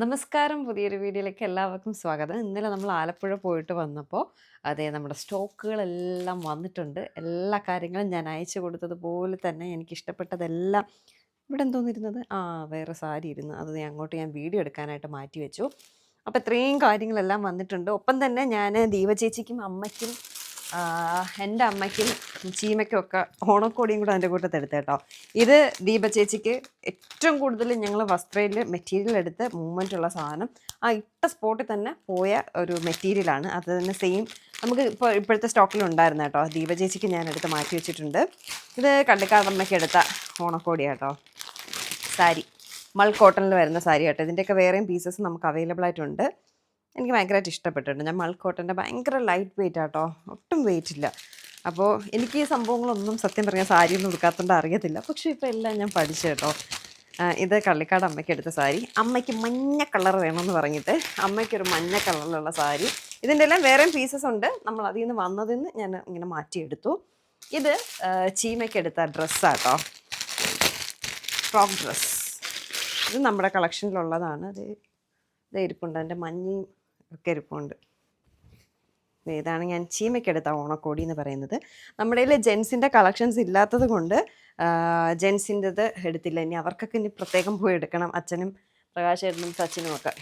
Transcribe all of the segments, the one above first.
നമസ്കാരം. പുതിയൊരു വീഡിയോയിലേക്ക് എല്ലാവർക്കും സ്വാഗതം. ഇന്നലെ നമ്മൾ ആലപ്പുഴ പോയിട്ട് വന്നപ്പോൾ അതെ നമ്മുടെ സ്റ്റോക്കുകളെല്ലാം വന്നിട്ടുണ്ട്. എല്ലാ കാര്യങ്ങളും ഞാൻ അയച്ചു കൊടുത്തതുപോലെ തന്നെ എനിക്ക് ഇഷ്ടപ്പെട്ടതെല്ലാം ഇവിടെ എന്തോന്നിരുന്നത് ആ വേറെ സാരി ഇരുന്നു അത് അങ്ങോട്ട് ഞാൻ വീഡിയോ എടുക്കാനായിട്ട് മാറ്റി വെച്ചു. അപ്പോൾ ഇത്രയും കാര്യങ്ങളെല്ലാം വന്നിട്ടുണ്ട്. ഒപ്പം തന്നെ ഞാൻ ദീപ ചേച്ചിക്കും അമ്മയ്ക്കും എന്റെ അമ്മയ്ക്കും ചീമയ്ക്കും ഒക്കെ ഓണക്കോടിയും കൂടെ അതിന്റെ കൂട്ടത്ത് എടുത്ത് കേട്ടോ. ഇത് ദീപ ചേച്ചിക്ക് ഏറ്റവും കൂടുതൽ ഞങ്ങൾ വസ്ത്രയിൽ മെറ്റീരിയൽ എടുത്ത് മൂവ്മെന്റ് ഉള്ള സാധനം. ആ ഇട്ട സ്പോട്ടിൽ തന്നെ പോയ ഒരു മെറ്റീരിയലാണ് അത് തന്നെ സെയിം നമുക്ക് ഇപ്പോൾ ഇപ്പോഴത്തെ സ്റ്റോക്കിൽ ഉണ്ടായിരുന്നു കേട്ടോ. ദീപ ചേച്ചിക്ക് ഞാൻ എടുത്ത് മാറ്റി വെച്ചിട്ടുണ്ട്. ഇത് കള്ളിക്കാടമ്മയ്ക്ക് എടുത്ത ഓണക്കോടി കേട്ടോ. സാരി. മൾ കോട്ടണിൽ വരുന്ന സാരി കേട്ടോ. ഇതിന്റെയൊക്കെ വേറെയും പീസസ് നമുക്ക് അവൈലബിൾ ആയിട്ടുണ്ട്. എനിക്ക് ഭയങ്കരമായിട്ട് ഇഷ്ടപ്പെട്ടിട്ടുണ്ട്. ഞാൻ മൾക്കോട്ടന്റെ ഭയങ്കര ലൈറ്റ് വെയിറ്റ് ആട്ടോ. ഒട്ടും വെയിറ്റ് ഇല്ല. അപ്പോൾ എനിക്ക് ഈ സംഭവങ്ങളൊന്നും സത്യം പറഞ്ഞാൽ സാരിയൊന്നും ഉടുക്കാത്തതുകൊണ്ട് അറിയത്തില്ല. പക്ഷേ ഇപ്പോൾ എല്ലാം ഞാൻ പഠിച്ചു കേട്ടോ. ഇത് കള്ളിക്കാട് അമ്മയ്ക്ക് എടുത്ത സാരി. അമ്മയ്ക്ക് മഞ്ഞ കളർ വേണമെന്ന് പറഞ്ഞിട്ട് അമ്മയ്ക്കൊരു മഞ്ഞ കളറിലുള്ള സാരി. ഇതിന്റെ എല്ലാം വേറെയും പീസസ് ഉണ്ട്. നമ്മൾ അതിൽ നിന്ന് വന്നതിൽ നിന്ന് ഞാൻ ഇങ്ങനെ മാറ്റിയെടുത്തു. ഇത് ചീമയ്ക്കെടുത്ത ഡ്രസ്സാട്ടോ ഫ്രോക്ക് ഡ്രസ്സ് ഇത് നമ്മുടെ കളക്ഷനിലുള്ളതാണ് അത് ഇത് ഇരിപ്പുണ്ട്. അതിന്റെ മഞ്ഞയും ഒക്കെ ഇരിപ്പുണ്ട്. ഇതാണ് ഞാൻ ചീമയ്ക്കെടുത്ത ഓണക്കോടി എന്ന് പറയുന്നത്. നമ്മുടെ കയ്യിൽ ജെൻസിന്റെ കളക്ഷൻസ് ഇല്ലാത്തത് കൊണ്ട് ജെൻസിന്റെത് എടുത്തില്ല. ഇനി അവർക്കൊക്കെ ഇനി പ്രത്യേകം പോയി എടുക്കണം. അച്ഛനും പ്രകാശേട്ടനും സച്ചിനും ഒക്കെ.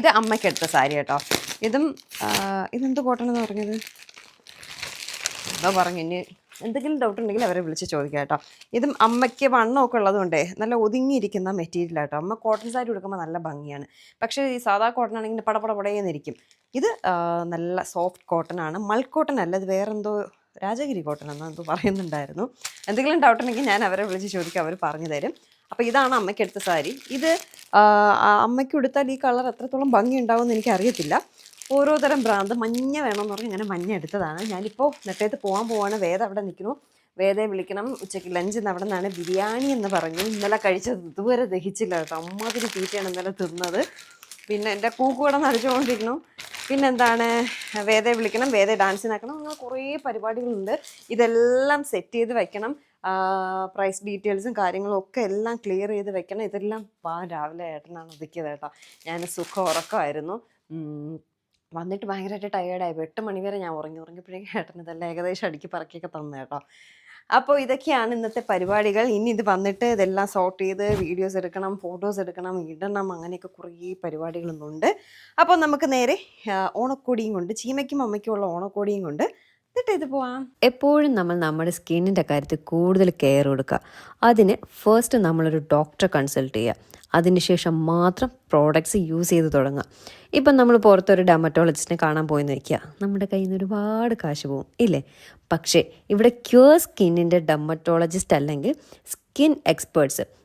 ഇത് അമ്മയ്ക്കെടുത്ത സാരി കേട്ടോ. ഇതും ഇതെന്ത് കോട്ടൺ എന്ന് പറഞ്ഞത്? എന്തോ പറഞ്ഞു ഇനി എന്തെങ്കിലും ഡൗട്ട് ഉണ്ടെങ്കിൽ അവരെ വിളിച്ച് ചോദിക്കാം കേട്ടോ. ഇതും അമ്മയ്ക്ക് വണ്ണമൊക്കെ ഉള്ളതുകൊണ്ടേ നല്ല ഒതുങ്ങിയിരിക്കുന്ന മെറ്റീരിയൽ കേട്ടോ അമ്മ കോട്ടൺ സാരി കൊടുക്കുമ്പോൾ നല്ല ഭംഗിയാണ്. പക്ഷേ ഈ സാധാ കോട്ടൺ ആണെങ്കിൽ പടപട പടയെന്നിരിക്കും ഇത് നല്ല സോഫ്റ്റ് കോട്ടൺ ആണ്. മൾക്കോട്ടൺ കോട്ടൺ അല്ല ഇത് വേറെന്തോ രാജഗിരി കോട്ടൺ എന്നോ എന്തോ പറയുന്നുണ്ടായിരുന്നു. എന്തെങ്കിലും ഡൗട്ട് ഉണ്ടെങ്കിൽ ഞാൻ അവരെ വിളിച്ച് ചോദിക്കാം അവർ പറഞ്ഞു തരും. അപ്പോൾ ഇതാണ് അമ്മയ്ക്ക് എടുത്ത സാരി. ഇത് അമ്മയ്ക്ക് എടുത്താൽ ഈ കളർ എത്രത്തോളം ഭംഗി ഉണ്ടാവുമെന്ന് എനിക്കറിയത്തില്ല. ഓരോ തരം ഭ്രാന്ത്. മഞ്ഞ വേണമെന്ന് പറഞ്ഞ് ഇങ്ങനെ മഞ്ഞ എടുത്തതാണ്. ഞാനിപ്പോൾ നെട്ടയത്ത് പോകാൻ പോവാണ്. വേദ അവിടെ നിൽക്കുന്നു. വേദയെ വിളിക്കണം. ഉച്ചയ്ക്ക് ലഞ്ച് അവിടെ നിന്നാണ് ബിരിയാണി എന്ന് പറഞ്ഞു. ഇന്നലെ കഴിച്ചത് ഇതുവരെ ദഹിച്ചില്ല കേട്ടോ. അമ്മാതിരി തീറ്റയാണ് ഇന്നലെ തിന്നത്. പിന്നെ എന്റെ കൂക്കുകൂടെ പിന്നെ എന്താണ് വേദയെ വിളിക്കണം. വേദയെ ഡാൻസിനാക്കണം അങ്ങനെ കുറേ പരിപാടികളുണ്ട്. ഇതെല്ലാം സെറ്റ് ചെയ്ത് വെക്കണം. പ്രൈസ് ഡീറ്റെയിൽസും കാര്യങ്ങളും ഒക്കെ എല്ലാം ക്ലിയർ ചെയ്ത് വെക്കണം. ഇതെല്ലാം രാവിലെ ഏട്ടനാണ് ഒതുക്കിയത് കേട്ടോ. ഞാൻ സുഖം ഉറക്കമായിരുന്നു. വന്നിട്ട് ഭയങ്കരമായിട്ട് ടയേർഡായി എട്ട് മണിവരെ ഞാൻ ഉറങ്ങി. ഉറങ്ങിയപ്പോഴേക്കും ഏട്ടൻ ഇതെല്ലാം ഏകദേശം അടുക്കി പറക്കിയൊക്കെ തന്നു കേട്ടോ. അപ്പോൾ ഇതൊക്കെയാണ് ഇന്നത്തെ പരിപാടികൾ. ഇനി ഇത് വന്നിട്ട് ഇതെല്ലാം സോർട്ട് ചെയ്ത് വീഡിയോസ് എടുക്കണം ഫോട്ടോസ് എടുക്കണം ഇടണം അങ്ങനെയൊക്കെ കുറേ പരിപാടികളൊന്നുണ്ട്. അപ്പോൾ നമുക്ക് നേരെ ഓണക്കോടിയും കൊണ്ട് ചീമയ്ക്കും അമ്മയ്ക്കും ഉള്ള ഓണക്കോടിയും കൊണ്ട് എന്നിട്ട് ഇത് പോവാം? എപ്പോഴും നമ്മൾ നമ്മുടെ സ്കിന്നിന്റെ കാര്യത്തിൽ കൂടുതൽ കെയർ കൊടുക്കുക. അതിന് ഫസ്റ്റ് നമ്മളൊരു ഡോക്ടറെ കൺസൾട്ട് ചെയ്യുക. അതിനുശേഷം മാത്രം പ്രോഡക്ട്സ് യൂസ് ചെയ്ത് തുടങ്ങുക. ഇപ്പം നമ്മൾ പുറത്തൊരു ഡെമറ്റോളജിസ്റ്റിനെ കാണാൻ പോയെന്ന് വയ്ക്കുക നമ്മുടെ കയ്യിൽ നിന്ന് ഒരുപാട് കാശ് പോകും ഇല്ലേ? പക്ഷേ ഇവിടെ ക്യൂർ സ്കിന്നിന്റെ ഡെമറ്റോളജിസ്റ്റ് അല്ലെങ്കിൽ സ്കിൻ എക്സ്പേർട്സ്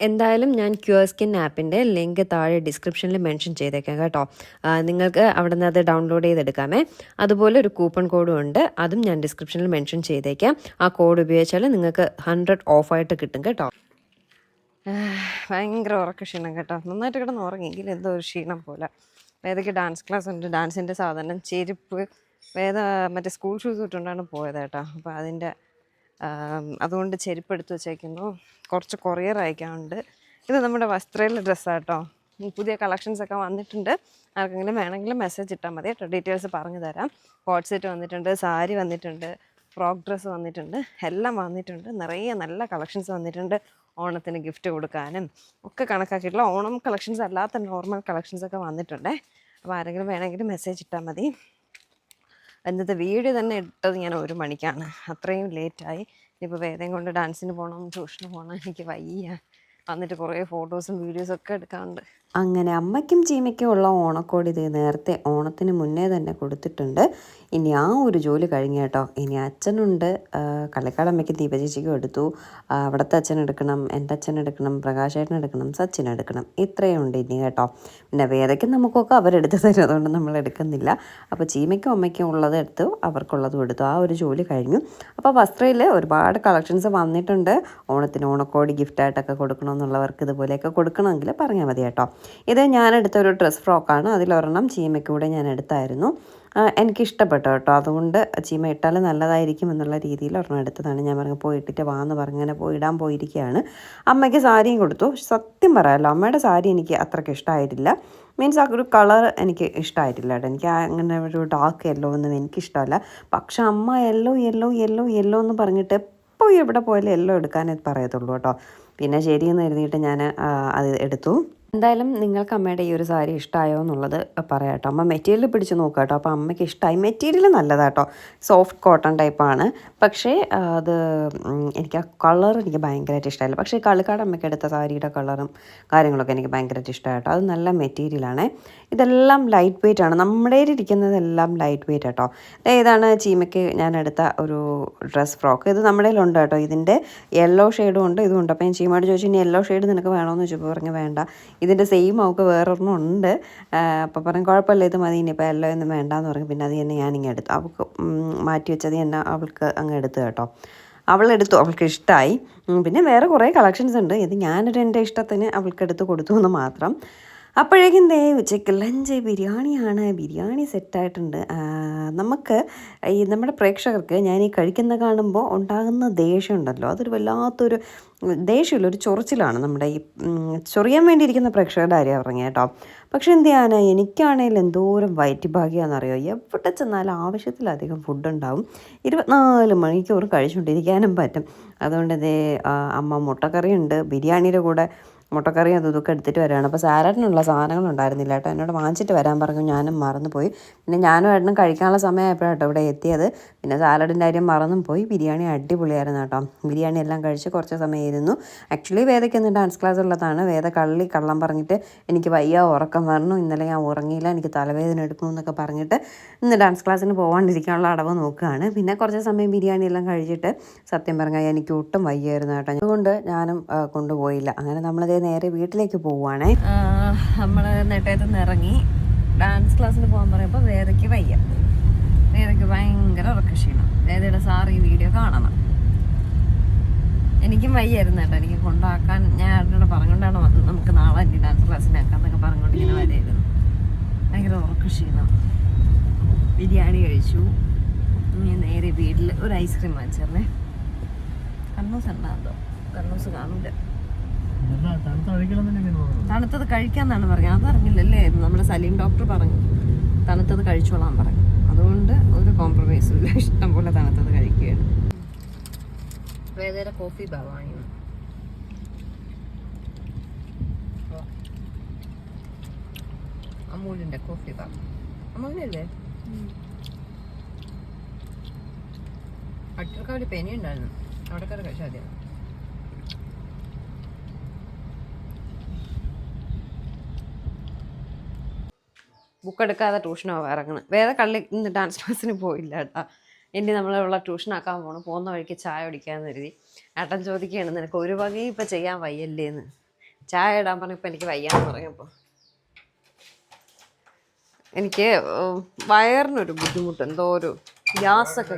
എന്തായാലും ഞാൻ ക്യൂർ സ്കിൻ ആപ്പിന്റെ ലിങ്ക് താഴെ ഡിസ്ക്രിപ്ഷനിൽ മെൻഷൻ ചെയ്തേക്കാം കേട്ടോ. നിങ്ങൾക്ക് അവിടെ നിന്ന് അത് ഡൗൺലോഡ് ചെയ്തെടുക്കാമേ. അതുപോലെ ഒരു കൂപ്പൺ കോഡും ഉണ്ട്. അതും ഞാൻ ഡിസ്ക്രിപ്ഷനിൽ മെൻഷൻ ചെയ്തേക്കാം. ആ കോഡ് ഉപയോഗിച്ചാൽ നിങ്ങൾക്ക് ഹൺഡ്രഡ് ഓഫായിട്ട് കിട്ടും കേട്ടോ. ഭയങ്കര ഉറക്ക ക്ഷീണം കേട്ടോ. നന്നായിട്ട് കിടന്ന് ഉറങ്ങിയെങ്കിൽ എന്തോ ഒരു ക്ഷീണം പോലെ. വേദയ്ക്ക് ഡാൻസ് ക്ലാസ് ഉണ്ട്? ഡാൻസിന്റെ സാധനം ചെരുപ്പ് വേദ മറ്റേ സ്കൂൾ ഷൂസ് ഇട്ടുകൊണ്ടാണ് പോയത് കേട്ടോ. അപ്പോൾ അതിന്റെ അതുകൊണ്ട് ചെരുപ്പ് എടുത്ത് വെച്ചേക്കുന്നു. കുറച്ച് കൊറിയർ അയക്കാനുണ്ട്. ഇത് നമ്മുടെ വസ്ത്രയിലെ ഡ്രസ്സാട്ടോ. പുതിയ കളക്ഷൻസ് ഒക്കെ വന്നിട്ടുണ്ട്. ആർക്കെങ്കിലും വേണമെങ്കിൽ മെസ്സേജ് ഇട്ടാൽ മതി. കേട്ടോ ഡീറ്റെയിൽസ് പറഞ്ഞു തരാം. കോട്ട് സെറ്റ് വന്നിട്ടുണ്ട് സാരി വന്നിട്ടുണ്ട് ഫ്രോക്ക് ഡ്രസ്സ് വന്നിട്ടുണ്ട് എല്ലാം വന്നിട്ടുണ്ട്. നിറയെ നല്ല കളക്ഷൻസ് വന്നിട്ടുണ്ട് ഓണത്തിന് ഗിഫ്റ്റ് കൊടുക്കാനും. ഒക്കെ കണക്കാക്കിയിട്ടുള്ള ഓണം കളക്ഷൻസ് അല്ലാത്ത നോർമൽ കളക്ഷൻസ് ഒക്കെ വന്നിട്ടുണ്ടേ. അപ്പോൾ ആരെങ്കിലും വേണമെങ്കിൽ മെസ്സേജ് ഇട്ടാൽ മതി. ഇന്നത്തെ വീഡിയോ തന്നെ ഇട്ടത് ഞാൻ ഒരു മണിക്കാണ്. അത്രയും ലേറ്റായി. ഇനിയിപ്പോൾ വേദം കൊണ്ട് ഡാൻസിന് പോകണം ട്യൂഷന് പോകണം എനിക്ക് വയ്യ. വന്നിട്ട് കുറേ ഫോട്ടോസും വീഡിയോസും ഒക്കെ എടുക്കാനുണ്ട്. അങ്ങനെ അമ്മയ്ക്കും ചീമയ്ക്കും ഉള്ള ഓണക്കോടി ഇത് നേരത്തെ ഓണത്തിന് മുന്നേ തന്നെ കൊടുത്തിട്ടുണ്ട്. ഇനി ആ ഒരു ജോലി കഴിഞ്ഞ കേട്ടോ. ഇനി അച്ഛനുണ്ട്. കള്ളിക്കാട് അമ്മയ്ക്ക് ദീപചേച്ചിക്കും എടുത്തു. അവിടുത്തെ അച്ഛൻ എടുക്കണം എന്റെ അച്ഛൻ എടുക്കണം പ്രകാശേട്ടൻ എടുക്കണം സച്ചിൻ എടുക്കണം. ഇത്രയും ഉണ്ട് ഇനി കേട്ടോ. പിന്നെ വേദയ്ക്കും നമുക്കൊക്കെ അവരെടുത്ത് തരും. അതുകൊണ്ട് നമ്മൾ എടുക്കുന്നില്ല. അപ്പോൾ ചീമയ്ക്കും അമ്മയ്ക്കും ഉള്ളത് എടുത്തു. അവർക്കുള്ളതും എടുത്തു. ആ ഒരു ജോലി കഴിഞ്ഞു. അപ്പോൾ വസ്ത്രയിൽ ഒരുപാട് കളക്ഷൻസ് വന്നിട്ടുണ്ട്. ഓണത്തിന് ഓണക്കോടി ഗിഫ്റ്റായിട്ടൊക്കെ കൊടുക്കണമെന്നുള്ളവർക്ക് ഇതുപോലെയൊക്കെ കൊടുക്കണമെങ്കിൽ പറഞ്ഞാൽ മതി കേട്ടോ. ഇത് ഞാൻ എടുത്ത ഒരു ഡ്രസ് ഫ്രോക്കാണ്. അതിലൊരെണ്ണം ചീമയ്ക്കൂടെ ഞാൻ എടുത്തായിരുന്നു എനിക്കിഷ്ടപ്പെട്ടു കേട്ടോ. അതുകൊണ്ട് ചീമ ഇട്ടാൽ നല്ലതായിരിക്കും എന്നുള്ള രീതിയിൽ ഒരെണ്ണം എടുത്തതാണ്. ഞാൻ പറഞ്ഞു പോയി ഇട്ടിട്ട് വാന്ന് പറഞ്ഞു അങ്ങനെ പോയി ഇടാൻ പോയിരിക്കുകയാണ്. അമ്മയ്ക്ക് സാരിയും കൊടുത്തു. സത്യം പറയാമല്ലോ അമ്മയുടെ സാരി എനിക്ക് അത്രയ്ക്ക് ഇഷ്ടമായിട്ടില്ല മീൻസ് ആ ഒരു കളർ എനിക്ക് ഇഷ്ടമായിട്ടില്ല കേട്ടോ. എനിക്ക് അങ്ങനെ ഒരു ഡാർക്ക് യെല്ലോ ഒന്നും എനിക്കിഷ്ടമല്ല. പക്ഷെ അമ്മ യെല്ലോ യെല്ലോ യെല്ലോ യെല്ലോ എന്ന് പറഞ്ഞിട്ട് എപ്പോൾ എവിടെ പോയാലും യെല്ലോ എടുക്കാനേ പറയത്തുള്ളൂ കേട്ടോ. പിന്നെ ശരിയെന്ന് എഴുതിയിട്ട് ഞാൻ അത് എടുത്തു. എന്തായാലും നിങ്ങൾക്ക് അമ്മയുടെ ഈ ഒരു സാരി ഇഷ്ടമായോ എന്നുള്ളത് പറയാം കേട്ടോ അമ്മ മെറ്റീരിയൽ പിടിച്ച് നോക്കുക കേട്ടോ. അപ്പോൾ അമ്മയ്ക്ക് ഇഷ്ടമായി മെറ്റീരിയൽ നല്ലതാട്ടോ. സോഫ്റ്റ് കോട്ടൺ ടൈപ്പാണ്. പക്ഷേ അത് എനിക്ക് ആ കളർ എനിക്ക് ഭയങ്കരമായിട്ട് ഇഷ്ടമായില്ല പക്ഷേ കളിക്കാട് അമ്മയ്ക്ക് എടുത്ത സാരിയുടെ കളറും കാര്യങ്ങളൊക്കെ എനിക്ക് ഭയങ്കരമായിട്ട് ഇഷ്ടമായിട്ടോ അത് നല്ല മെറ്റീരിയലാണ്. ഇതെല്ലാം ലൈറ്റ് വെയിറ്റ് ആണ്. നമ്മുടെ ഇരിക്കുന്നതെല്ലാം ലൈറ്റ് വെയിറ്റ് കേട്ടോ ഇതാണ് ചീമയ്ക്ക് ഞാൻ എടുത്ത ഒരു ഡ്രസ് ഫ്രോക്ക് ഇത് നമ്മുടെ ഉണ്ട് കേട്ടോ. ഇതിന്റെ യെല്ലോ ഷെയ്ഡും ഉണ്ട് ഇതും ഉണ്ട്. അപ്പോൾ ഞാൻ ചീമയോട് ചോദിച്ചു ഇനി യെല്ലോ ഷെയ്ഡ് നിനക്ക് വേണമെന്ന് ചോദിച്ചപ്പോൾ പറഞ്ഞു വേണ്ട. ഇതിന്റെ സെയിം അവൾക്ക് വേറൊരെണ്ണം ഉണ്ട്. അപ്പോൾ പറഞ്ഞു കുഴപ്പമില്ല ഇത് മതി ഇനിയിപ്പോൾ എല്ലോ ഒന്നും വേണ്ടാന്ന് പറഞ്ഞു. പിന്നെ അത് തന്നെ ഞാനിങ്ങനെ എടുത്തു അവൾക്ക് മാറ്റി വെച്ചത് തന്നെ അവൾക്ക് അങ്ങ് എടുത്തു കേട്ടോ. അവളെടുത്തു അവൾക്ക് ഇഷ്ടമായി പിന്നെ വേറെ കുറേ കളക്ഷൻസ് ഉണ്ട്. ഇത് ഞാനൊരു എന്റെ ഇഷ്ടത്തിന് അവൾക്ക് എടുത്ത് കൊടുത്തു എന്ന് മാത്രം. അപ്പോഴേക്കും ദേ ഉച്ചയ്ക്ക് ലഞ്ച് ബിരിയാണിയാണ് ബിരിയാണി സെറ്റായിട്ടുണ്ട് നമുക്ക് ഈ നമ്മുടെ പ്രേക്ഷകർക്ക് ഞാൻ ഈ കഴിക്കുന്ന കാണുമ്പോൾ ഉണ്ടാകുന്ന ദേഷ്യം ഉണ്ടല്ലോ അതൊരു വല്ലാത്തൊരു ദേഷ്യമില്ല ഒരു ചൊറിച്ചിലാണ് നമ്മുടെ ഈ ചൊറിയാൻ വേണ്ടിയിരിക്കുന്ന പ്രേക്ഷകരുടെ കാര്യം പറഞ്ഞു കേട്ടോ. പക്ഷെ എന്ത് ചെയ്യാനാ? എനിക്കാണെങ്കിൽ എന്തോരം വയറ്റി ഭാഗ്യമാണെന്നറിയോ എവിടെ ചെന്നാലും ആവശ്യത്തിലധികം ഫുഡ് ഉണ്ടാവും. ഇരുപത്തിനാല് മണിക്കൂർ കഴിച്ചുകൊണ്ടിരിക്കാനും പറ്റും. അതുകൊണ്ട് ഇതേ അമ്മ മുട്ടക്കറിയുണ്ട്. ബിരിയാണിയുടെ കൂടെ മുട്ടക്കറി അതും ഇതൊക്കെ എടുത്തിട്ട് വരികയാണ്. അപ്പോൾ സാലഡിനുള്ള സാധനങ്ങൾ ഉണ്ടായിരുന്നില്ല കേട്ടോ. എന്നോട് വാങ്ങിച്ചിട്ട് വരാൻ പറഞ്ഞു. ഞാനും മറന്നുപോയി. പിന്നെ ഞാനും ഏട്ടനും കഴിക്കാനുള്ള സമയമായപ്പോഴാണ് കേട്ടോ ഇവിടെ എത്തിയത്. പിന്നെ സാലഡിന്റെ കാര്യം മറന്നും പോയി. ബിരിയാണി അടിപൊളിയായിരുന്നു കേട്ടോ. ബിരിയാണി എല്ലാം കഴിച്ച് കുറച്ച് സമയം ഇരുന്നു. ആക്ച്വലി വേദയ്ക്ക് ഇന്ന് ഡാൻസ് ക്ലാസ് ഉള്ളതാണ്. വേദ കള്ളി കള്ളം പറഞ്ഞിട്ട് എനിക്ക് വയ്യ ഉറക്കം വരണം ഇന്നലെ ഞാൻ ഉറങ്ങിയില്ല. എനിക്ക് തലവേദന എടുക്കണം എന്നൊക്കെ പറഞ്ഞിട്ട് ഇന്ന് ഡാൻസ് ക്ലാസ്സിന് പോകാണ്ടിരിക്കാനുള്ള അടവ് നോക്കുകയാണ്. പിന്നെ കുറച്ച് സമയം ബിരിയാണി എല്ലാം കഴിച്ചിട്ട് സത്യം പറഞ്ഞാൽ എനിക്ക് ഒട്ടും വയ്യായിരുന്നു കേട്ടോ. അതുകൊണ്ട് ഞാനും കൊണ്ടുപോയില്ല. അങ്ങനെ നമ്മളിതേ നേരെ വീട്ടിലേക്ക് പോവുകയാണേ നമ്മൾ നെട്ടയത്ത് നിന്ന് ഇറങ്ങി ഡാൻസ് ക്ലാസ്സിന് പോകാൻ പറയുമ്പോൾ വേദയ്ക്ക് വയ്യ. വേദയ്ക്ക് ഭയങ്കര ഉറക്കക്ഷീണം. വേദയുടെ സാർ ഈ വീഡിയോ കാണണം. എനിക്കും വയ്യായിരുന്നു കേട്ടോ. എനിക്ക് കൊണ്ടാക്കാൻ ഞാൻ ഏട്ടനോട് പറഞ്ഞുകൊണ്ടാണ് വന്നത്. നമുക്ക് നാളെ എനിക്ക് ഡാൻസ് ക്ലാസ്സിനാക്കാം എന്നൊക്കെ പറഞ്ഞുകൊണ്ട് ഇങ്ങനെ വരായിരുന്നു. ഭയങ്കര ഉറക്കക്ഷീണം. ബിരിയാണി കഴിച്ചു. ഇനി നേരെ വീട്ടിൽ ഒരു ഐസ്ക്രീം വാങ്ങിച്ചേർന്നേ കണ്ണൂസ് ഉണ്ടാകുന്നോ കണ്ണൂസ് കാണൂല. തണുത്തത് കഴിക്കാന്നാണ് പറഞ്ഞത്. അതറിഞ്ഞില്ലല്ലേ നമ്മുടെ സലീം ഡോക്ടർ പറഞ്ഞു. തണുത്തത് കഴിച്ചോളാൻ പറഞ്ഞു. അതുകൊണ്ട് ഒരു കോംപ്രമൈസും ഇല്ല. ഇഷ്ടം പോലെ തണുത്തത് കഴിക്കുകയാണ്. വേദന കോഫി ബാവാണി അമൂലിന്റെ കോഫി ബാ. അമൂലിനല്ലേ? അട്ടക്കാവിൽ പെനി ഉണ്ടായിരുന്നു അവിടെ കയറി കഴിച്ചാൽ മതിയാണ് ബുക്ക് എടുക്കാതെ ട്യൂഷനോ ഇറങ്ങണം വേറെ കള്ളി ഇന്ന് ഡാൻസ് ക്ലാസ്സിന് പോയില്ല കേട്ടോ. ഇനി നമ്മളുള്ള ട്യൂഷനാക്കാൻ പോകണം പോകുന്ന വഴിക്ക് ചായ ഒടിക്കാൻ കരുതി. ഏട്ടൻ ചോദിക്കുകയാണ് നിനക്ക് ഒരു വകയും ഇപ്പം ചെയ്യാൻ വയ്യല്ലേന്ന്? ചായ ഇടാൻ പറഞ്ഞപ്പോൾ എനിക്ക് വയ്യാന്ന് പറഞ്ഞപ്പോൾ എനിക്ക് വയറിനൊരു ബുദ്ധിമുട്ട് എന്തോ ഒരു ഗ്യാസൊക്കെ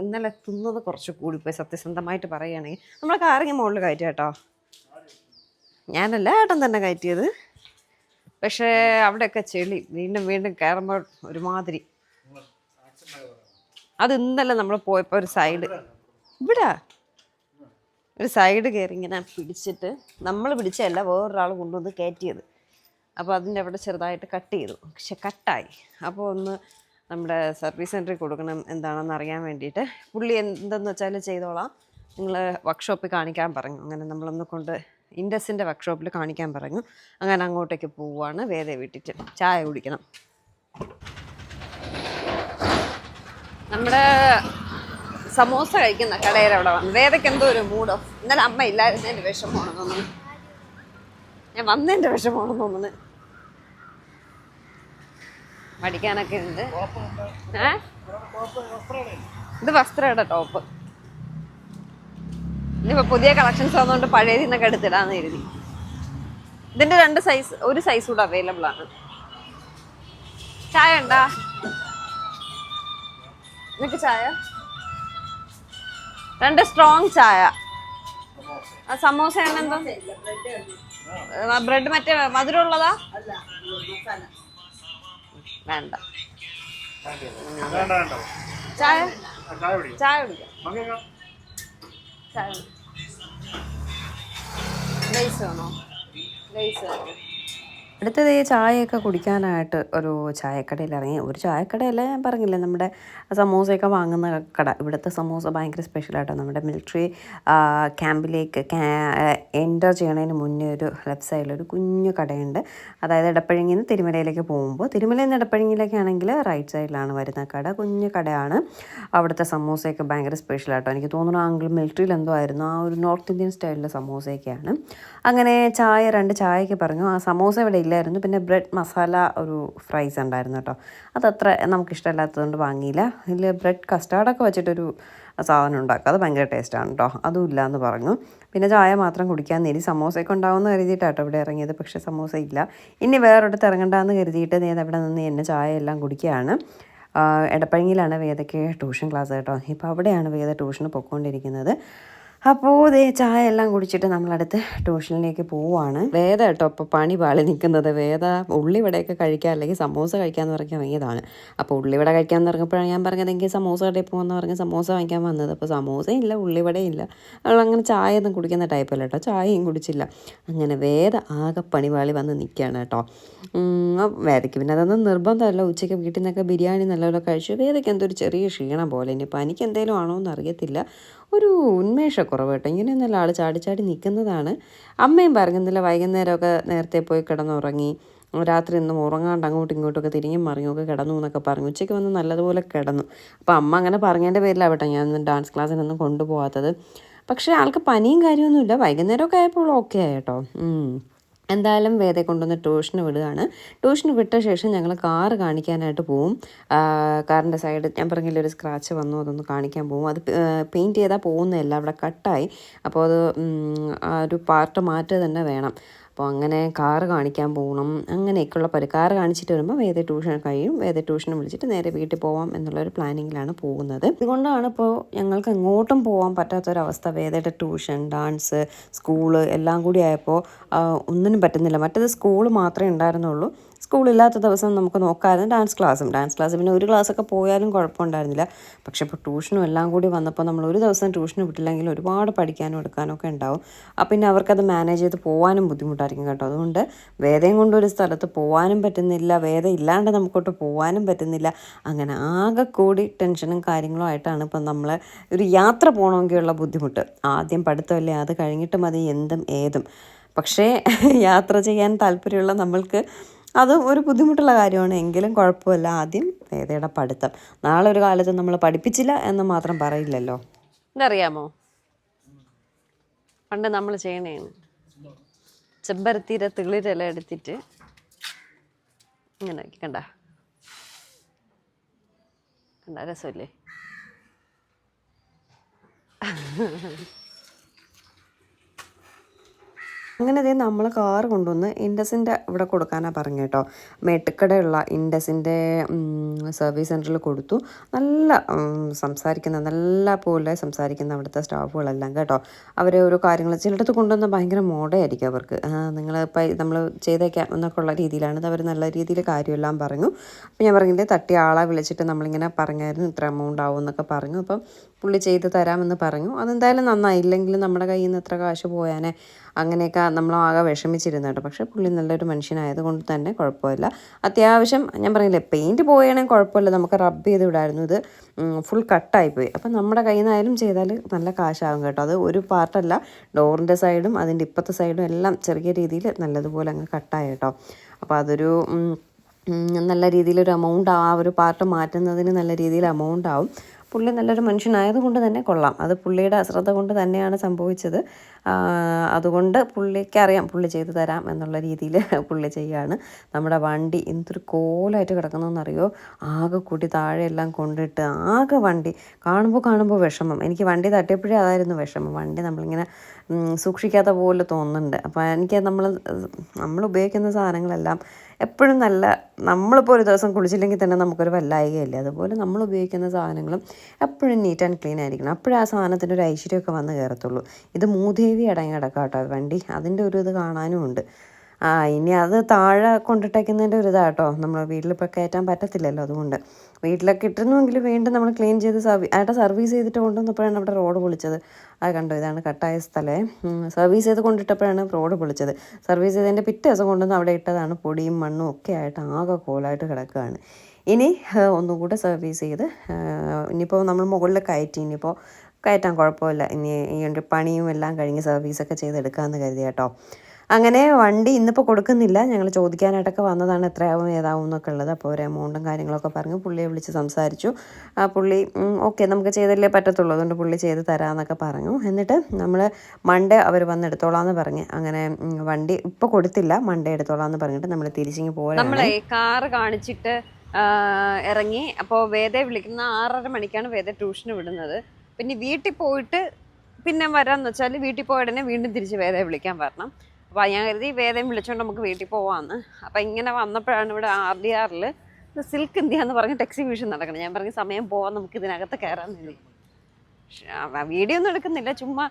ഇന്നലെ തിന്നത് കുറച്ച് കൂടിപ്പോയി സത്യസന്ധമായിട്ട് പറയുകയാണെങ്കിൽ. നമ്മളെ കാറിങ്ങി മുകളിൽ കയറ്റി കേട്ടോ? ഞാനല്ല ഏട്ടൻ തന്നെ കയറ്റിയത്. പക്ഷേ അവിടെയൊക്കെ ചെളി. വീണ്ടും വീണ്ടും കയറുമ്പോൾ ഒരുമാതിരി. അത് ഇന്നലെ നമ്മൾ പോയപ്പോൾ ഒരു സൈഡ്. ഇവിടെ. ഒരു സൈഡ് കയറി ഇങ്ങനെ പിടിച്ചിട്ട് നമ്മൾ പിടിച്ചല്ല വേറൊരാൾ കൊണ്ടുവന്ന് കയറ്റിയത്. അപ്പോൾ അതിന്റെ അവിടെ ചെറുതായിട്ട് കട്ട് ചെയ്തു. പക്ഷെ കട്ടായി. അപ്പോൾ ഒന്ന് നമ്മുടെ സർവീസ് സെന്ററിൽ കൊടുക്കണം എന്താണെന്ന് അറിയാൻ വേണ്ടിയിട്ട് പുള്ളി എന്തെന്ന് വെച്ചാൽ ചെയ്തോളാം. നിങ്ങൾ വർക്ക്ഷോപ്പിൽ കാണിക്കാൻ പറഞ്ഞു. അങ്ങനെ നമ്മളൊന്ന് കൊണ്ട് ഇൻഡസിന്റെ വർക്ക്ഷോപ്പിൽ കാണിക്കാൻ പറഞ്ഞു. അങ്ങനെ അങ്ങോട്ടേക്ക് പോവുകയാണ് വേദ വീട്ടിട്ട് ചായ കുടിക്കണം. നമ്മുടെ സമോസ കഴിക്കുന്ന കടയിൽ അവിടെ വന്നു. വേദയ്ക്ക് എന്തോ ഒരു മൂഡ് ഇന്നലെ അമ്മ ഇല്ലായിരുന്നതിന്റെ വിഷമമാണെന്ന് തോന്നുന്നു. ഞാൻ വന്നതിന്റെ വിഷമമാണെന്ന് തോന്നുന്നു. പഠിക്കാനൊക്കെ ഉണ്ട്. ഏ? ഇത് വസ്ത്രയുടെ ടോപ്പ്. ഇനിയിപ്പോ പുതിയ കളക്ഷൻസ് വന്നുകൊണ്ട് പഴയതിൽ നിന്നൊക്കെ എടുത്തിടാന്ന് എഴുതി ഇതിന്റെ രണ്ട് സൈസ് ഒരു സൈസ് കൂടെ അവൈലബിൾ ആണ്. ചായ ഉണ്ടാ? നിനക്ക് ചായ? രണ്ട് സ്ട്രോങ് ചായ. ആ സമോസ എന്നെന്തോ ബ്രെഡ് മറ്റേ മധുരം ഉള്ളതാ? വേണ്ട. ചായ? ചായ കുടിക്കാം. ചായ കുടിക്കാം. ചായ ലൈസ് വേണോ ലൈസ് അടുത്തത് ചായയൊക്കെ കുടിക്കാനായിട്ട് ഒരു ചായക്കടയിൽ ഇറങ്ങി ഒരു ചായക്കടയല്ല ഞാൻ പറഞ്ഞില്ലേ നമ്മുടെ സമോസയൊക്കെ വാങ്ങുന്ന കട. ഇവിടുത്തെ സമോസ ഭയങ്കര സ്പെഷ്യലായിട്ടോ നമ്മുടെ മിലിറ്ററി ക്യാമ്പിലേക്ക് എന്റർ ചെയ്യണതിന് മുന്നേ ഒരു ലെഫ്റ്റ് സൈഡിൽ ഒരു കുഞ്ഞു കടയുണ്ട്. അതായത് ഇടപ്പഴങ്ങിന്ന് തിരുമലയിലേക്ക് പോകുമ്പോൾ തിരുമലയിൽ നിന്ന് ഇടപ്പഴങ്ങിയിലേക്ക് ആണെങ്കിൽ റൈറ്റ് സൈഡിലാണ് വരുന്ന കട. കുഞ്ഞു കടയാണ്. അവിടുത്തെ സമോസയൊക്കെ ഭയങ്കര സ്പെഷ്യലായിട്ടോ എനിക്ക് തോന്നുന്നു അങ്കിൾ മിലിറ്ററിയിൽ എന്തോ ആയിരുന്നു. ആ ഒരു നോർത്ത് ഇന്ത്യൻ സ്റ്റൈലിലെ സമൂസയൊക്കെയാണ്. അങ്ങനെ ചായ രണ്ട് ചായയൊക്കെ പറഞ്ഞു. ആ സമൂസ ഇവിടെ ഇല്ലായിരുന്നു. പിന്നെ ബ്രെഡ് മസാല ഒരു ഫ്രൈസ് ഉണ്ടായിരുന്നു കേട്ടോ. അതത്ര നമുക്ക് ഇഷ്ടമല്ലാത്തതുകൊണ്ട് വാങ്ങിയില്ല. ഇതിൽ ബ്രെഡ് കസ്റ്റാർഡൊക്കെ വെച്ചിട്ടൊരു സാധനം ഉണ്ടാക്കുക അത് ഭയങ്കര ടേസ്റ്റാണ് കേട്ടോ. അതും ഇല്ല എന്ന് പറഞ്ഞു. പിന്നെ ചായ മാത്രം കുടിക്കാൻ നേരി സമോസയൊക്കെ ഉണ്ടാവുമെന്ന് കരുതിയിട്ടാട്ടോ ഇവിടെ ഇറങ്ങിയത്. പക്ഷേ സമോസ ഇല്ല. ഇനി വേറൊരിടത്ത് ഇറങ്ങണ്ടെന്ന് കരുതിയിട്ട് നേരെ അവിടെ നിന്ന് എന്നെ ചായ എല്ലാം കുടിക്കുകയാണ്. ഇടപ്പഴങ്ങിയിലാണ് വേദയ്ക്ക് ട്യൂഷൻ ക്ലാസ് കേട്ടോ. ഇപ്പോൾ അവിടെയാണ് വേദ ട്യൂഷന് പൊയ്ക്കൊണ്ടിരിക്കുന്നത്. അപ്പോൾ ദേ ചായ എല്ലാം കുടിച്ചിട്ട് നമ്മളടുത്ത് ട്യൂഷനിലേക്ക് പോവുകയാണ് വേദ കേട്ടോ ഇപ്പോൾ പണി പാളി നിൽക്കുന്നത്. വേദ ഉള്ളിവടയൊക്കെ കഴിക്കാൻ അല്ലെങ്കിൽ സമോസ കഴിക്കാമെന്ന് പറഞ്ഞ് ഇറങ്ങിയതാണ് അപ്പോൾ ഉള്ളിവട കഴിക്കാമെന്ന് പറഞ്ഞപ്പോഴാണ് ഞാൻ പറഞ്ഞത് എനിക്ക് സമോസ കടയിൽ പോകുമെന്ന് പറഞ്ഞ് സമോസ വാങ്ങിക്കാൻ വന്നത്. അപ്പോൾ സമോസയും ഇല്ല ഉള്ളിവടയും ഇല്ല. അങ്ങനെ ചായ ഒന്നും കുടിക്കുന്ന ടൈപ്പല്ല കേട്ടോ. ചായയും കുടിച്ചില്ല. അങ്ങനെ വേദ ആകെ പണിപാളി വന്ന് നിൽക്കുകയാണ് കേട്ടോ. വേദയ്ക്ക് പിന്നെ അതൊന്നും നിർബന്ധമല്ല. ഉച്ചയ്ക്ക് വീട്ടിൽ നിന്നൊക്കെ ബിരിയാണി നല്ലപോലെ കഴിച്ചു. വേദയ്ക്ക് എന്തോ ഒരു ചെറിയ ക്ഷീണം പോലെ. ഇനി പനിക്ക് എന്തെങ്കിലും ആണോ എന്ന് അറിയത്തില്ല. ഒരു ഉന്മേഷക്കുറവ് കേട്ടോ. ഇങ്ങനെയൊന്നുമല്ല ആൾ ചാടി ചാടി നിൽക്കുന്നതാണ് അമ്മയും പറയുന്നില്ല വൈകുന്നേരമൊക്കെ നേരത്തെ പോയി കിടന്നുറങ്ങി. രാത്രി ഒന്നും ഉറങ്ങാണ്ട് അങ്ങോട്ടും ഇങ്ങോട്ടൊക്കെ തിരിഞ്ഞും മറിഞ്ഞൊക്കെ കിടന്നു എന്നൊക്കെ പറഞ്ഞു. ഉച്ചയ്ക്ക് വന്ന് നല്ലതുപോലെ കിടന്നു. അപ്പോൾ അമ്മ അങ്ങനെ പറഞ്ഞതിന്റെ പേരിലാവട്ടെ ഞാൻ ഡാൻസ് ക്ലാസ്സിനൊന്നും കൊണ്ടുപോകാത്തത് പക്ഷേ ആൾക്ക് പനിയും കാര്യമൊന്നുമില്ല. വൈകുന്നേരമൊക്കെ ആയപ്പോൾ ഓക്കെ ആയിട്ടോ. എന്തായാലും വേദയെ കൊണ്ടുവന്ന് ട്യൂഷന് വിടുകയാണ്. ട്യൂഷന് വിട്ട ശേഷം ഞങ്ങൾ കാറ് കാണിക്കാനായിട്ട് പോവും. കാറിന്റെ സൈഡ് ഞാൻ പറഞ്ഞില്ല ഒരു സ്ക്രാച്ച് വന്നു അതൊന്ന് കാണിക്കാൻ പോവും. അത് പെയിന്റ് ചെയ്താൽ പോകുന്നതല്ല അവിടെ കട്ടായി. അപ്പോൾ അത് ഒരു പാർട്ട് മാറ്റുക തന്നെ വേണം. അപ്പോൾ അങ്ങനെ കാറ് കാണിക്കാൻ പോകണം അങ്ങനെയൊക്കെയുള്ള പരി കാറ് കാണിച്ചിട്ട് വരുമ്പോൾ വേദ ട്യൂഷൻ കഴിയും. വേദ ട്യൂഷൻ വിളിച്ചിട്ട് നേരെ വീട്ടിൽ പോവാം എന്നുള്ളൊരു പ്ലാനിങ്ങിലാണ് പോകുന്നത്. ഇതുകൊണ്ടാണ് ഇപ്പോൾ ഞങ്ങൾക്ക് എങ്ങോട്ടും പോകാൻ പറ്റാത്തൊരവസ്ഥ. വേദയുടെ ട്യൂഷൻ ഡാൻസ് സ്കൂൾ എല്ലാം കൂടി ആയപ്പോൾ ഒന്നിനും പറ്റുന്നില്ല. മറ്റേത് സ്കൂൾ മാത്രമേ ഉണ്ടായിരുന്നുള്ളൂ. സ്കൂളില്ലാത്ത ദിവസം നമുക്ക് നോക്കാമായിരുന്നു ഡാൻസ് ക്ലാസ്സും. ഡാൻസ് ക്ലാസ് പിന്നെ ഒരു ക്ലാസ്സൊക്കെ പോയാലും കുഴപ്പമുണ്ടായിരുന്നില്ല. പക്ഷേ ഇപ്പോൾ ട്യൂഷനും എല്ലാം കൂടി വന്നപ്പോൾ നമ്മൾ ഒരു ദിവസം ട്യൂഷന് വിട്ടില്ലെങ്കിൽ ഒരുപാട് പഠിക്കാനും എടുക്കാനും ഒക്കെ ഉണ്ടാവും. അപ്പം പിന്നെ അവർക്കത് മാനേജ് ചെയ്ത് പോകാനും ബുദ്ധിമുട്ടായിരിക്കും കേട്ടോ. അതുകൊണ്ട് വേദയും കൊണ്ടൊരു സ്ഥലത്ത് പോകാനും പറ്റുന്നില്ല. വേദ ഇല്ലാണ്ട് നമുക്കോട്ട് പോകാനും പറ്റുന്നില്ല. അങ്ങനെ ആകെ കൂടി ടെൻഷനും കാര്യങ്ങളും ആയിട്ടാണ് ഇപ്പം നമ്മൾ ഒരു യാത്ര പോകണമെങ്കിലുള്ള ബുദ്ധിമുട്ട്. ആദ്യം പഠിത്തമല്ലേ? അത് കഴിഞ്ഞിട്ട് മതി. എന്തും ഏതും. പക്ഷേ യാത്ര ചെയ്യാൻ താല്പര്യമുള്ള നമ്മൾക്ക് അത് ഒരു ബുദ്ധിമുട്ടുള്ള കാര്യമാണ്. എങ്കിലും കുഴപ്പമില്ല. ആദ്യം വേദയുടെ പഠിത്തം. നാളെ ഒരു കാലത്ത് നമ്മൾ പഠിപ്പിച്ചില്ല എന്ന് മാത്രം പറയില്ലല്ലോ. ഇതറിയാമോ? പണ്ട് നമ്മൾ ചെയ്യണേന്ന് ചെമ്പരത്തിയുടെ തിളിരല എടുത്തിട്ട് ഇങ്ങനെ. കണ്ട. കണ്ട രസമില്ലേ? അങ്ങനെ ദേ നമ്മൾ കാർ കൊണ്ടുവന്ന് ഇൻഡസിന്റെ ഇവിടെ കൊടുക്കാനാണ് പറഞ്ഞു കേട്ടോ. മെട്ടുക്കടയുള്ള ഇൻഡസിന്റെ സർവീസ് സെന്ററിൽ കൊടുത്തു. നല്ല സംസാരിക്കുന്ന നല്ല പോലെ സംസാരിക്കുന്ന അവിടുത്തെ സ്റ്റാഫുകളെല്ലാം കേട്ടോ. അവർ ഓരോ കാര്യങ്ങൾ ചിലയിടത്ത് കൊണ്ടുവന്ന ഭയങ്കര മോഡയായിരിക്കും അവർക്ക്. നിങ്ങൾ നമ്മൾ ചെയ്തേക്കാം എന്നൊക്കെ ഉള്ള രീതിയിലാണ് അവർ നല്ല രീതിയിൽ കാര്യമെല്ലാം പറഞ്ഞു. അപ്പം ഞാൻ പറഞ്ഞില്ലേ തട്ടിയ ആളെ വിളിച്ചിട്ട് നമ്മളിങ്ങനെ പറഞ്ഞായിരുന്നു ഇത്ര എമൗണ്ട് ആവും എന്നൊക്കെ പറഞ്ഞു. അപ്പം പുള്ളി ചെയ്ത് തരാമെന്ന് പറഞ്ഞു. അതെന്തായാലും നന്നായി. ഇല്ലെങ്കിൽ നമ്മുടെ കയ്യിൽ നിന്ന് എത്ര കാശ് പോയാനെ അങ്ങനെയൊക്കെ നമ്മൾ ആകെ വിഷമിച്ചിരുന്നു കേട്ടോ. പക്ഷേ പുള്ളി നല്ലൊരു മനുഷ്യനായതുകൊണ്ട് തന്നെ കുഴപ്പമില്ല. അത്യാവശ്യം ഞാൻ പറഞ്ഞില്ലേ പെയിന്റ് പോയാണെങ്കിൽ കുഴപ്പമില്ല. നമുക്ക് റബ്ബ് ചെയ്ത് വിടായിരുന്നു ഇത് ഫുൾ കട്ടായിപ്പോയി അപ്പം നമ്മുടെ കയ്യിൽ നിന്നായാലും ചെയ്താൽ നല്ല കാശാകും കേട്ടോ. അത് ഒരു പാർട്ടല്ല. ഡോറിന്റെ സൈഡും അതിന്റെ ഇപ്പത്തെ സൈഡും എല്ലാം ചെറിയ രീതിയിൽ നല്ലതുപോലെ അങ്ങ് കട്ടായി കേട്ടോ. അപ്പോൾ അതൊരു നല്ല രീതിയിലൊരു എമൗണ്ട് ആ ഒരു പാർട്ട് മാറ്റുന്നതിന് നല്ല രീതിയിൽ എമൗണ്ട് ആവും. പുള്ളി നല്ലൊരു മനുഷ്യനായതുകൊണ്ട് തന്നെ കൊള്ളാം. അത് പുള്ളിയുടെ അശ്രദ്ധ കൊണ്ട് തന്നെയാണ് സംഭവിച്ചത്. അതുകൊണ്ട് പുള്ളിക്കറിയാം പുള്ളി ചെയ്തു തരാം എന്നുള്ള രീതിയിൽ പുള്ളി ചെയ്യാണ്. നമ്മുടെ വണ്ടി എന്തൊരു കോലമായിട്ട് കിടക്കുന്നതെന്നറിയോ? ആകെ കൂട്ടി താഴെയെല്ലാം കൊണ്ടിട്ട് ആകെ വണ്ടി കാണുമ്പോൾ കാണുമ്പോൾ വിഷമം. എനിക്ക് വണ്ടി തട്ടിയപ്പോഴേ അതായിരുന്നു വിഷമം. വണ്ടി നമ്മളിങ്ങനെ സൂക്ഷിക്കാത്ത പോലെ തോന്നുന്നുണ്ട്. അപ്പോൾ എനിക്ക് നമ്മൾ നമ്മൾ ഉപയോഗിക്കുന്ന സാധനങ്ങളെല്ലാം എപ്പോഴും നല്ല നമ്മളിപ്പോൾ ഒരു ദിവസം കുളിച്ചില്ലെങ്കിൽ തന്നെ നമുക്കൊരു വല്ലായികയല്ലേ? അതുപോലെ നമ്മൾ ഉപയോഗിക്കുന്ന സാധനങ്ങളും എപ്പോഴും നീറ്റ് ആൻഡ് ക്ലീൻ ആയിരിക്കണം. അപ്പോഴേ ആ സാധനത്തിന്റെ ഒരു ഐശ്വര്യമൊക്കെ വന്ന് കയറത്തുള്ളൂ. ഇത് മൂദേവി അടങ്ങി കിടക്കാം കേട്ടോ വണ്ടി അതിന്റെ ഒരു ഇത് കാണാനും ഉണ്ട്. ആ ഇനി അത് താഴെ കൊണ്ടിട്ടേക്കുന്നതിന്റെ ഒരു ഇതാട്ടോ. നമ്മൾ വീട്ടിലിപ്പോൾ കയറ്റാൻ പറ്റത്തില്ലല്ലോ അതുകൊണ്ട്. വീട്ടിലൊക്കെ ഇട്ടിരുന്നുവെങ്കിൽ വീണ്ടും നമ്മൾ ക്ലീൻ ചെയ്ത് സർവീ ആയിട്ട് സർവീസ് ചെയ്തിട്ട് കൊണ്ടുവന്നപ്പോഴാണ് അവിടെ റോഡ് പൊളിച്ചത്. അത് കണ്ടോ? ഇതാണ് കട്ടായ സ്ഥലേ. സർവീസ് ചെയ്ത് കൊണ്ടിട്ടപ്പോഴാണ് റോഡ് പൊളിച്ചത്. സർവീസ് ചെയ്തതിന്റെ പിറ്റേ ദിവസം കൊണ്ടുവന്ന് അവിടെ ഇട്ടതാണ് പൊടിയും മണ്ണും ഒക്കെ ആയിട്ട് ആകെ കോലായിട്ട് കിടക്കുകയാണ്. ഇനി ഒന്നും കൂടെ സർവീസ് ചെയ്ത് ഇനിയിപ്പോൾ നമ്മൾ മുകളിൽ കയറ്റി ഇനിയിപ്പോൾ കയറ്റാൻ കുഴപ്പമില്ല. ഇനി ഈ പണിയും എല്ലാം കഴിഞ്ഞ് സർവീസൊക്കെ ചെയ്തെടുക്കാമെന്ന് കരുതി കേട്ടോ അങ്ങനെ വണ്ടി ഇന്നിപ്പോൾ കൊടുക്കുന്നില്ല. ഞങ്ങൾ ചോദിക്കാനായിട്ടൊക്കെ വന്നതാണ് എത്രയാവും ഏതാവും എന്നൊക്കെ ഉള്ളത്. അപ്പോൾ ഒരു എമൗണ്ടും കാര്യങ്ങളൊക്കെ പറഞ്ഞ് പുള്ളിയെ വിളിച്ച് സംസാരിച്ചു. ആ പുള്ളി ഓക്കെ നമുക്ക് ചെയ്തല്ലേ പറ്റത്തുള്ളൂ. അതുകൊണ്ട് പുള്ളി ചെയ്ത് തരാമെന്നൊക്കെ പറഞ്ഞു. എന്നിട്ട് നമ്മൾ മൺഡേ അവർ വന്ന് എടുത്തോളാന്ന് പറഞ്ഞ്. അങ്ങനെ വണ്ടി ഇപ്പോൾ കൊടുത്തില്ല. മൺഡേ എടുത്തോളാന്ന് പറഞ്ഞിട്ട് നമ്മൾ തിരിച്ചിങ്ങ് പോരാണ് നമ്മളെ കാറ് കാണിച്ചിട്ട് ഇറങ്ങി. അപ്പോൾ വേദയെ വിളിക്കുന്ന ആറര മണിക്കാണ് വേദ ട്യൂഷന് വിടുന്നത്. പിന്നെ വീട്ടിൽ പോയിട്ട് പിന്നെ വരാമെന്ന് വെച്ചാൽ വീട്ടിൽ പോയ ഉടനെ വീണ്ടും തിരിച്ച് വേദയെ വിളിക്കാൻ വരണം. അപ്പോൾ ഞാൻ കരുതി വേദം വിളിച്ചോണ്ട് നമുക്ക് വീട്ടിൽ പോവാന്ന്. അപ്പൊ ഇങ്ങനെ വന്നപ്പോഴാണ് ഇവിടെ ആർ ഡി ആറിൽ സിൽക്ക് ഇന്ത്യ എന്ന് പറഞ്ഞിട്ട് എക്സിബിഷൻ നടക്കണം. ഞാൻ പറഞ്ഞ സമയം പോവാൻ നമുക്ക് ഇതിനകത്ത് കയറാൻ വേണ്ടി. വീഡിയോ ഒന്നും എടുക്കുന്നില്ല. ചുമ്മാ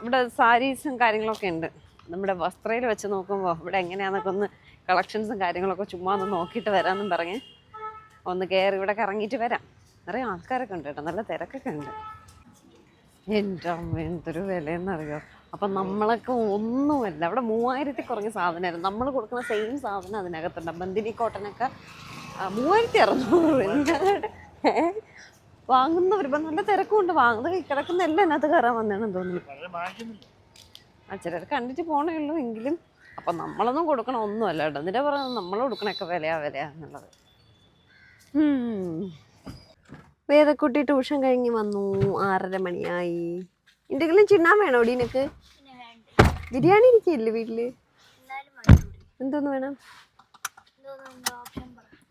ഇവിടെ സാരീസും കാര്യങ്ങളൊക്കെ ഉണ്ട്. നമ്മുടെ വസ്ത്രയിൽ വെച്ച് നോക്കുമ്പോൾ ഇവിടെ എങ്ങനെയാണെന്നൊക്കെ ഒന്ന് കളക്ഷൻസും കാര്യങ്ങളൊക്കെ ചുമ്മാ ഒന്ന് നോക്കിയിട്ട് വരാമെന്നും പറഞ്ഞ് ഒന്ന് കയറി ഇവിടെ കറങ്ങിയിട്ട് വരാം. നിറയെ ആൾക്കാരൊക്കെ ഉണ്ട് കേട്ടോ. നല്ല തിരക്കൊക്കെ ഉണ്ട്. എന്റെ അമ്മ എന്തൊരു വിലയെന്നറിയോ? അപ്പം നമ്മളൊക്കെ ഒന്നുമല്ല. അവിടെ മൂവായിരത്തി കുറഞ്ഞ സാധനമായിരുന്നു. നമ്മൾ കൊടുക്കുന്ന സെയിം സാധനം അതിനകത്തുണ്ട്. ബന്ദിനി കോട്ടനൊക്കെ മൂവായിരത്തി അറുന്നൂറ് വാങ്ങുന്ന വാങ്ങുന്നവർ ഇപ്പം നല്ല തിരക്കുണ്ട്. വാങ്ങുന്നത് കിടക്കുന്ന എല്ലാം അതിനകത്ത് കയറാൻ വന്നതാണെന്ന് തോന്നുന്നു. ആ ചിലർ കണ്ടിട്ട് പോണേ ഉള്ളൂ എങ്കിലും. അപ്പം നമ്മളൊന്നും കൊടുക്കണ ഒന്നുമല്ല കേട്ടോ. എന്നിട്ട് പറയുന്നത് നമ്മൾ കൊടുക്കണൊക്കെ വിലയാ വിലയാ എന്നുള്ളത്. ഉം. വേദക്കുട്ടി ട്യൂഷൻ കഴിഞ്ഞ് വന്നു. ആറര മണിയായി. എന്തെങ്കിലും ചിണ്ണാൻ വേണോ നിനക്ക്? ബിരിയാണി ഇരിക്കില്ലേ വീട്ടിൽ? എന്തോന്ന് വേണം?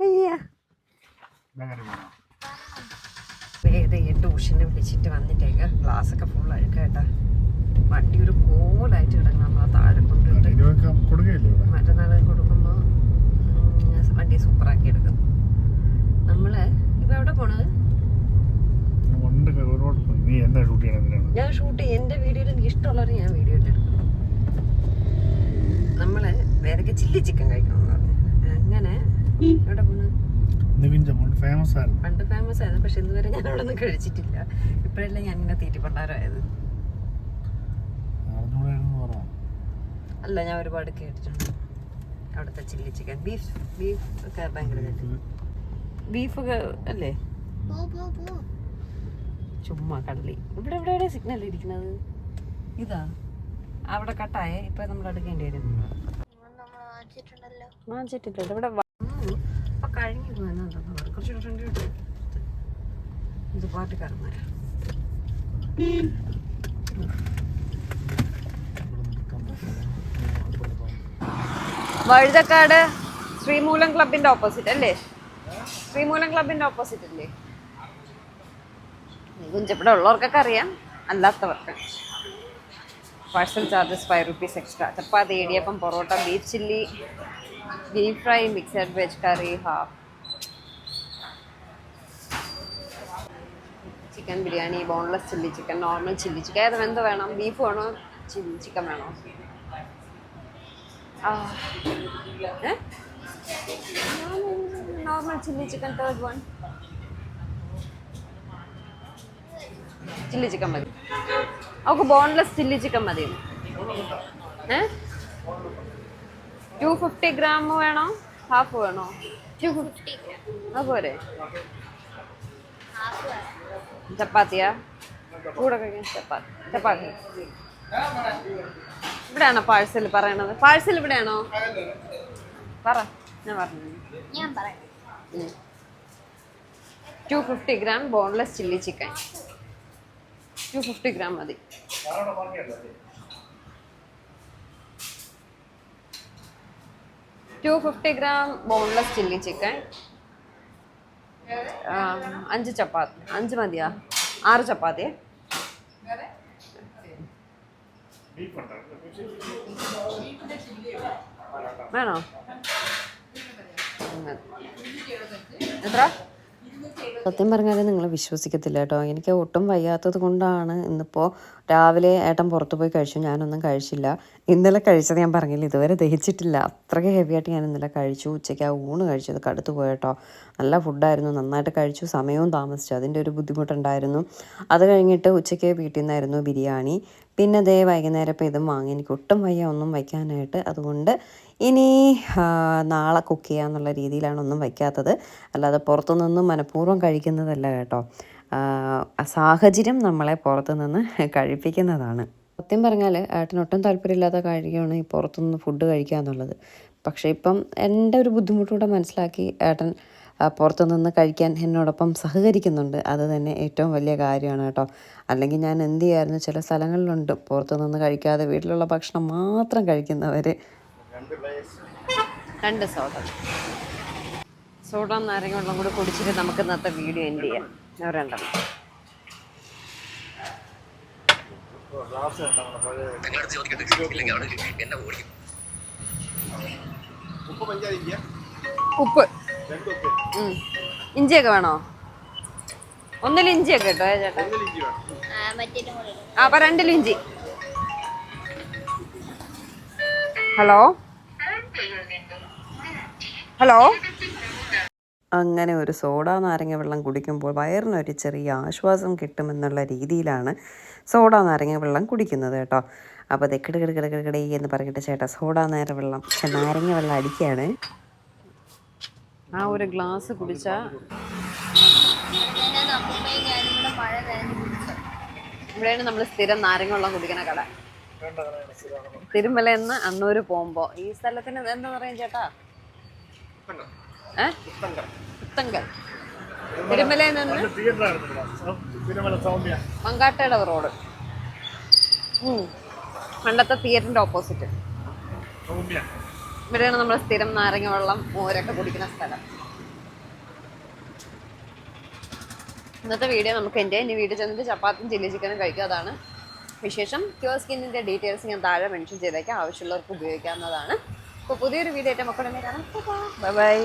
അയ്യാ ട്യൂഷന് വിളിച്ചിട്ട് വന്നിട്ടേക്ക് ക്ലാസ് ഒക്കെ ഫുൾ അഴുക്കേട്ടാ വണ്ടി ഒരു കോലായിട്ട് കിടക്കണം നമ്മൾ ആ താഴെ കൊണ്ടിട്ട് ഇവിടെ? മറ്റന്നാൾ കൊടുക്കുമ്പോൾ വണ്ടി സൂപ്പറാക്കി എടുക്കും. നമ്മൾ ഇപ്പം എവിടെ പോണത് ഉണ്ട് ഒരുപാട് നീ എന്താ ഷൂട്ട് ചെയ്യണം എന്തിനാണ് ഞാൻ ഷൂട്ട് ചെയ്യും എന്റെ വീഡിയോയിൽ എനിക്ക് ഇഷ്ടമുള്ളവർ ഞാൻ വീഡിയോ എടുക്കും. നമ്മൾ വേറെ ചില്ലി ചിക്കൻ കഴിക്കണമെന്ന് പറഞ്ഞു. അങ്ങനെ എവിടെ പോണ്? ഫേമസ് ആയിരുന്നു. പണ്ട് ഫേമസ് ആയിരുന്നു പക്ഷെ ഇതുവരെ ഞാൻ അവിടെ ഒന്നും കഴിച്ചിട്ടില്ല. ഇപ്പോഴല്ലേ ഞാൻ ഇങ്ങനെ തീറ്റിപ്പണ്ടാരമായത് അല്ല ഞാൻ ഒരുപാട് കേട്ടിട്ടുണ്ട്. അവിടുത്തെ ചില്ലി ചിക്കൻ. ബീഫ് ബീഫ് ഒക്കെ ഭയങ്കര ബീഫൊക്കെ അല്ലേ? ചുമ്മാ കള്ളി ഇവിടെ എവിടെ സിഗ്നൽ ഇരിക്കുന്നത്? ഇതാ. അവിടെ കട്ടായ. ഇപ്പൊ നമ്മൾ എടുക്കേണ്ടി വരും. വാങ്ങിച്ചിട്ടില്ല ഇവിടെ വന്നു അപ്പൊ കഴിഞ്ഞു പോയെന്നുണ്ടോ കുറച്ചുകൂടെ ഇത് പാട്ടുകാരന്മാരാ വഴുതക്കാട് ശ്രീമൂലം ക്ലബിന്റെ ഓപ്പോസിറ്റ് അല്ലേ? ശ്രീമൂലം ക്ലബിന്റെ ഓപ്പോസിറ്റ് അല്ലേ കുഞ്ചപ്പിടെ ഉള്ളവർക്കൊക്കെ അറിയാം. അല്ലാത്തവർക്ക്. Parcel charges five rupees extra chapati idiyappam porotta beef chilli beef fry mixed veg curry half chicken biryani boneless chilli chicken normal chilli chicken ഏത് എന്ത് വേണം? ബീഫ് വേണോ? ചില്ലി ചിക്കൻ വേണോ? Normal chilli chicken third one chilli chicken മതി. അവൾക്ക് boneless chilli chicken മതി. ഏ? Two fifty gram വേണോ? ഹാഫ് വേണോ? ടു ഫിഫ്റ്റി അതുപോലെ ചപ്പാത്തിയാ? കൂടെ കഴിക്കാൻ ചപ്പാത്തി. ചപ്പാത്തി. ഇവിടെയാണോ പാഴ്സൽ പറയണത്? പാഴ്സൽ ഇവിടെയാണോ? പറ. ഞാൻ പറഞ്ഞു ഞാൻ പറയാം. Two fifty gram boneless chilli chicken. Two fifty gram മതി two fifty gram boneless chilli chicken അഞ്ച് ചപ്പാത്തി അഞ്ച് മതിയാ. ആറ് ചപ്പാത്തി. വേണോ? ഉം, മതി. എത്ര? സത്യം പറഞ്ഞാൽ നിങ്ങൾ വിശ്വസിക്കത്തില്ല കേട്ടോ. എനിക്ക് ഒട്ടും വയ്യാത്തത് കൊണ്ടാണ് ഇന്നിപ്പോൾ രാവിലെ ഏട്ടൻ പുറത്തു പോയി കഴിച്ചു. ഞാനൊന്നും കഴിച്ചില്ല. ഇന്നലെ കഴിച്ചത് ഞാൻ പറഞ്ഞില്ല ഇതുവരെ ദഹിച്ചിട്ടില്ല. അത്രയ്ക്ക് ഹെവി ആയിട്ട് ഞാൻ ഇന്നലെ കഴിച്ചു. ഉച്ചയ്ക്ക് ആ ഊണ് കഴിച്ചത് കടുത്തു പോയട്ടോ നല്ല ഫുഡായിരുന്നു നന്നായിട്ട് കഴിച്ചു. സമയവും താമസിച്ചു. അതിന്റെ ഒരു ബുദ്ധിമുട്ടുണ്ടായിരുന്നു. അത് കഴിഞ്ഞിട്ട് ഉച്ചയ്ക്ക് വീട്ടിൽ നിന്നായിരുന്നു ബിരിയാണി. പിന്നെ ദേ വൈകുന്നേരം ഇപ്പോൾ ഇതും വാങ്ങി. എനിക്ക് ഒട്ടും വയ്യ ഒന്നും വയ്ക്കാനായിട്ട്. അതുകൊണ്ട് ഇനി നാളെ കുക്ക് ചെയ്യാമെന്നുള്ള രീതിയിലാണ് ഒന്നും വയ്ക്കാത്തത്. അല്ലാതെ പുറത്തുനിന്നും മനഃപൂർവം കഴിക്കുന്നതല്ല കേട്ടോ. സാഹചര്യം നമ്മളെ പുറത്തു നിന്ന് കഴിപ്പിക്കുന്നതാണ്. സത്യം പറഞ്ഞാൽ ഏട്ടന് ഒട്ടും താല്പര്യമില്ലാത്ത കാര്യമാണ് ഈ പുറത്തുനിന്ന് ഫുഡ് കഴിക്കുക എന്നുള്ളത്. പക്ഷേ ഇപ്പം എന്റെ ഒരു ബുദ്ധിമുട്ടുകൂടെ മനസ്സിലാക്കി ഏട്ടൻ പുറത്തു നിന്ന് കഴിക്കാൻ എന്നോടൊപ്പം സഹകരിക്കുന്നുണ്ട്. അത് തന്നെ ഏറ്റവും വലിയ കാര്യമാണ് കേട്ടോ. അല്ലെങ്കിൽ ഞാൻ എന്ത് ചെയ്യായിരുന്നു? ചില സ്ഥലങ്ങളിലുണ്ട്. പുറത്തു നിന്ന് കഴിക്കാതെ വീട്ടിലുള്ള ഭക്ഷണം മാത്രം കഴിക്കുന്നവർ രണ്ട് സോഡ. സോഡ നാരങ്ങ വെള്ളം കൂടെ കുടിച്ചിട്ട് നമുക്ക് ഇന്നത്തെ വീഡിയോ എൻഡ് ചെയ്യാം. ഞാൻ രണ്ടെണ്ണം ഉപ്പ്. ഇഞ്ചിയൊക്കെ വേണോ? ഒന്നിൽ ഇഞ്ചിയൊക്കെ കേട്ടോ ചേട്ടാ? ആ അപ്പൊ രണ്ടിൽ ഇഞ്ചി. ഹലോ? ഹലോ? അങ്ങനെ ഒരു സോഡ നാരങ്ങ വെള്ളം കുടിക്കുമ്പോൾ വയറിനൊരു ചെറിയ ആശ്വാസം കിട്ടുമെന്നുള്ള രീതിയിലാണ് സോഡ നാരങ്ങ വെള്ളം കുടിക്കുന്നത് കേട്ടോ. അപ്പോൾ അത് കിട കിട കിട കിട കിട എന്ന് പറഞ്ഞിട്ട് ചേട്ടാ സോഡ നാര വെള്ളം നാരങ്ങ വെള്ളം അടിക്കുകയാണ് ആ ഒരു ഗ്ലാസ് കുടിച്ചാ ഇവിടെയാണ് നമ്മൾ സ്ഥിരം നാരങ്ങ വെള്ളം കുടിക്കണ കട. തിരുമല എന്ന് അന്നൂര് പോകുമ്പോ ഈ സ്ഥലത്തിന് എന്താ പറയാ ചേട്ടാ? ഏത്തങ്കൽ പുത്തങ്കൽ തിരുമലയിൽ നിന്ന് തിരുമല സൗമ്യ. മങ്കാട്ടയുടെ റോഡ്. ഉം. പണ്ടത്തെ തിയേറ്ററിന്റെ ഓപ്പോസിറ്റ് സൗമ്യ. ഇവിടെയാണ് നമ്മൾ സ്ഥിരം നാരങ്ങ വെള്ളം മോരൊക്കെ കുടിക്കുന്ന സ്ഥലം. ഇന്നത്തെ വീഡിയോ നമുക്ക് എന്റെ ഇനി വീട്ടിൽ ചെന്നിട്ട് ചപ്പാത്തിയും ചില്ലി ചിക്കനും കഴിക്കുക. അതാണ് വിശേഷം. ക്യൂർ സ്കിന്നിന്റെ ഡീറ്റെയിൽസ് ഞാൻ താഴെ മെൻഷൻ ചെയ്തേക്കാം. ആവശ്യമുള്ളവർക്ക് ഉപയോഗിക്കാവുന്നതാണ്. അപ്പോൾ പുതിയൊരു വീഡിയോ ആയിട്ട് മക്കളുടെ കാണാം. ബൈ